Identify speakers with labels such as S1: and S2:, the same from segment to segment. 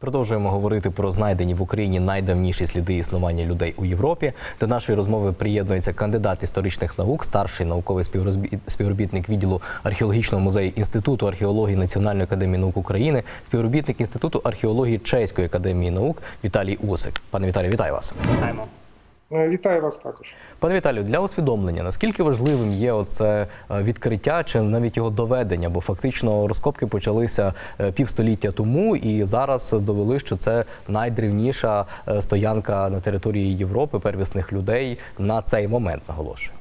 S1: Продовжуємо говорити про знайдені в Україні найдавніші сліди існування людей у Європі. До нашої розмови приєднується кандидат історичних наук, старший науковий співробітник відділу археологічного музею Інституту археології Національної академії наук України, співробітник Інституту археології Чеської академії наук Віталій Усик. Пане Віталію, вітаю вас.
S2: Вітаємо.
S3: Е, Вітаю вас також.
S1: Пане Віталію, для усвідомлення, наскільки важливим є оце е, відкриття чи навіть його доведення, бо фактично розкопки почалися е, півстоліття тому, і зараз довели, що це найдревніша е, стоянка на території Європи первісних людей на цей момент, наголошую.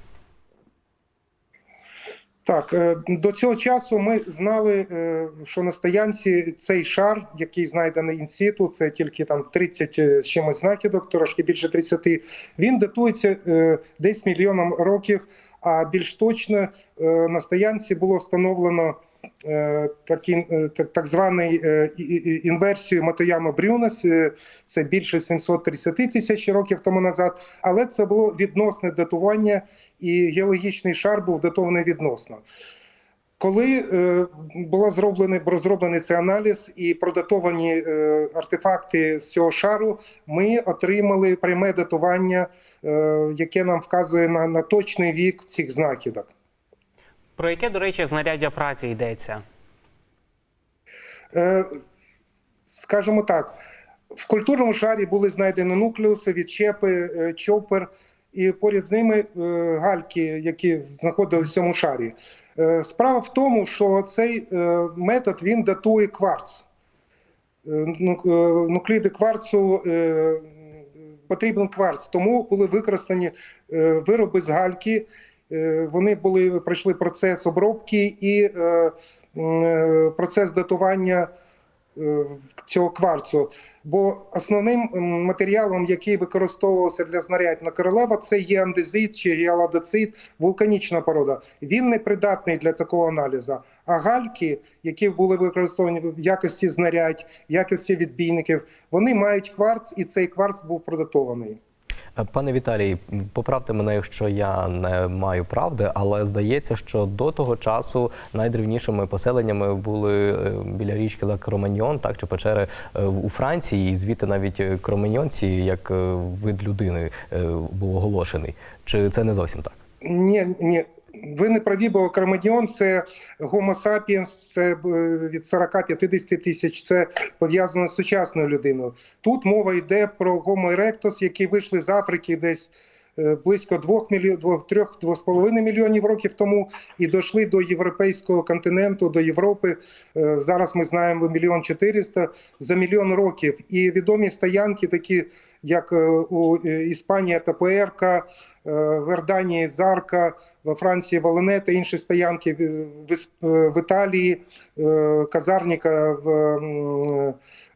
S3: Так, е, до цього часу ми знали, е, що на стоянці цей шар, який знайдений інсіту, це тільки там 30 з чимось знакідок, трошки більше 30, він датується е, десь мільйоном років. А більш точно е, на стоянці було встановлено е, такі, е, так, званий е, інверсію Матояма Брюнес. е, Це більше 730 тисяч років тому назад. Але це було відносне датування, і геологічний шар був датований відносно. Коли е, було зроблений, був зроблений цей аналіз і продатовані е, артефакти з цього шару, ми отримали пряме датування, е, яке нам вказує на, на точний вік цих знахідок.
S2: Про яке, до речі, знаряддя праці йдеться?
S3: Е, скажімо так, в культурному шарі були знайдені нуклеуси, відчепи, е, чопер, і поряд з ними е, гальки, які знаходилися в цьому шарі. Е, Справа в тому, що цей метод він датує кварц. Ну, Нукліди кварцу потрібен кварц, тому були використані вироби з гальки. Е, Вони були пройшли процес обробки і е, е, процес датування цього кварцу. Бо основним матеріалом, який використовувався для знарядь на королева, це є андезит чи гіаладоцит, вулканічна порода. Він не придатний для такого аналізу. А гальки, які були використовані в якості знарядь, в якості відбійників, вони мають кварц, і цей кварц був продатований.
S1: Пане Віталій, поправте мене, якщо я не маю правди, але здається, що до того часу найдревнішими поселеннями були е, біля річки Ла Кроманьйон, так чи печери е, у Франції, і звідти навіть е, кроманьйонці як вид людини був оголошений. Чи це не зовсім так?
S3: Ні, ні. Ви не праві, бо Кромадіон це Homo sapiens, це е, від 40-50 тисяч. Це пов'язано з сучасною людиною. Тут мова йде про Homo erectus, які вийшли з Африки десь е, близько 2 мільйонів, 3-2,5 мільйонів років тому і дійшли до європейського континенту, до Європи. Е, Зараз ми знаємо мільйон 400 за мільйон років. І відомі стоянки, такі як у Іспанії та Пуерка, е, Зарка, во Франції Валенета, інші стоянки в, е, Італії, е, Казарніка в,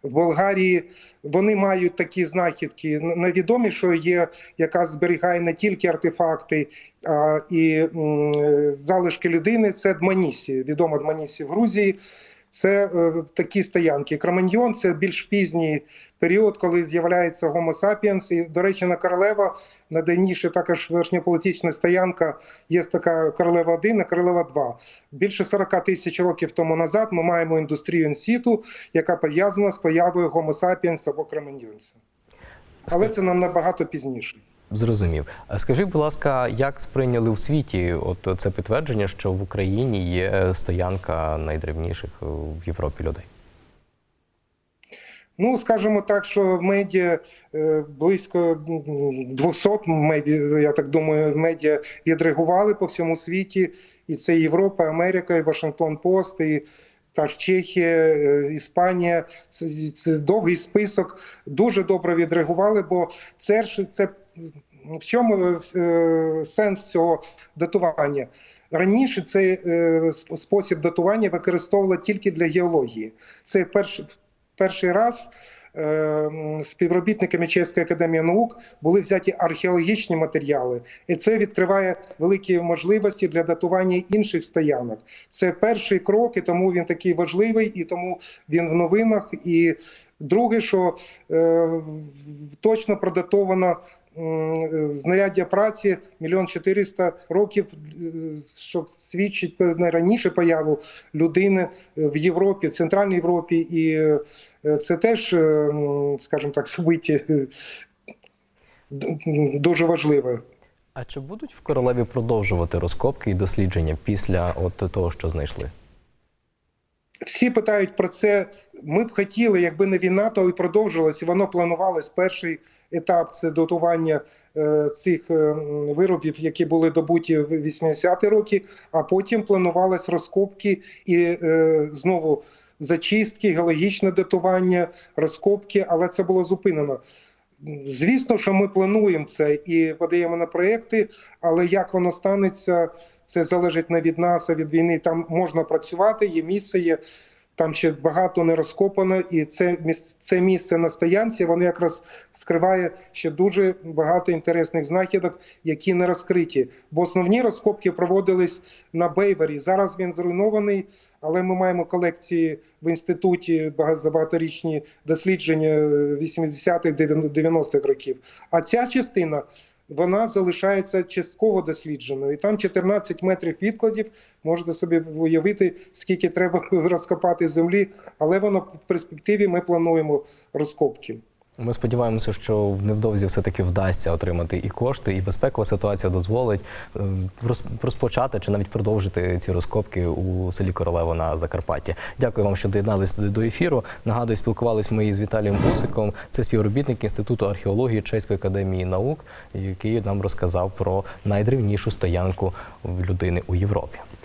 S3: в Болгарії. Вони мають такі знахідки. Невідомі, що є, яка зберігає не тільки артефакти, а і залишки людини. Це Дманісі, відома Дманісі в Грузії. Це е, такі стоянки. Кроманьйон це більш пізній період, коли з'являється Homo sapiens. І, до речі, на королева найдавніше також верхньополітична стоянка. Є така королева 1 і королева 2. Більше 40 тисяч років тому назад ми маємо індустрію інсіту, яка пов'язана з появою Homo sapiens або кроманьйонця. Але це нам набагато пізніше.
S1: Зрозумів. А Скажіть, будь ласка, як сприйняли в світі от це підтвердження, що в Україні є стоянка найдревніших е, в Європі людей?
S3: Ну, скажімо так, що медіа е, близько м, 200, медіа, я так думаю, медіа відреагували по всьому світі. І це Європа, Америка, і Вашингтон Пост, і так, Чехія, е, Іспанія. Це, це довгий список. Дуже добре відреагували, бо це це в чому е, сенс цього датування? Раніше цей е, спосіб датування використовували тільки для геології. Це перший перший раз е, співробітниками Чеської академії наук були взяті археологічні матеріали, і це відкриває великі можливості для датування інших стоянок. Це перший крок, і тому він такий важливий, і тому він в новинах. І друге, що е, точно продатовано знаряддя праці мільйон чотириста років, е, що свідчить найраніше появу людини в Європі, в Центральній Європі, і е, це теж, е, скажімо так, собиті дуже важливе.
S1: А чи будуть в королеві продовжувати розкопки і дослідження після от того, що знайшли?
S3: Всі питають про це. Ми б хотіли, якби не війна, то і продовжилось. Воно планувалось. Перший етап це дотування е, цих е, виробів, які були добуті в 80-ті роки, а потім планувалось розкопки і е, знову зачистки, геологічне датування, розкопки, але це було зупинено. Звісно, що ми плануємо це і подаємо на проекти, але як воно станеться, це залежить не від нас, а від війни. Там можна працювати, є місце, є там ще багато не розкопано, і це місце, це місце на стоянці. Воно якраз скриває ще дуже багато інтересних знахідок, які не розкриті. Бо основні розкопки проводились на Бейвері. Зараз він зруйнований, але ми маємо колекції в інституті за багаторічні дослідження 80-х, 90-х років. А ця частина вона залишається частково дослідженою. І там 14 метрів відкладів. Можете собі уявити, скільки треба розкопати землі, але воно в перспективі ми плануємо розкопки.
S1: Ми сподіваємося, що невдовзі все-таки вдасться отримати і кошти, і безпекова ситуація дозволить е, розпочати чи навіть продовжити ці розкопки у селі Королево на Закарпатті. Дякую вам, що доєднались до ефіру. Нагадую, спілкувались ми із Віталієм Усиком. Це співробітник Інституту археології Чеської академії наук, який нам розказав про найдревнішу стоянку людини у Європі.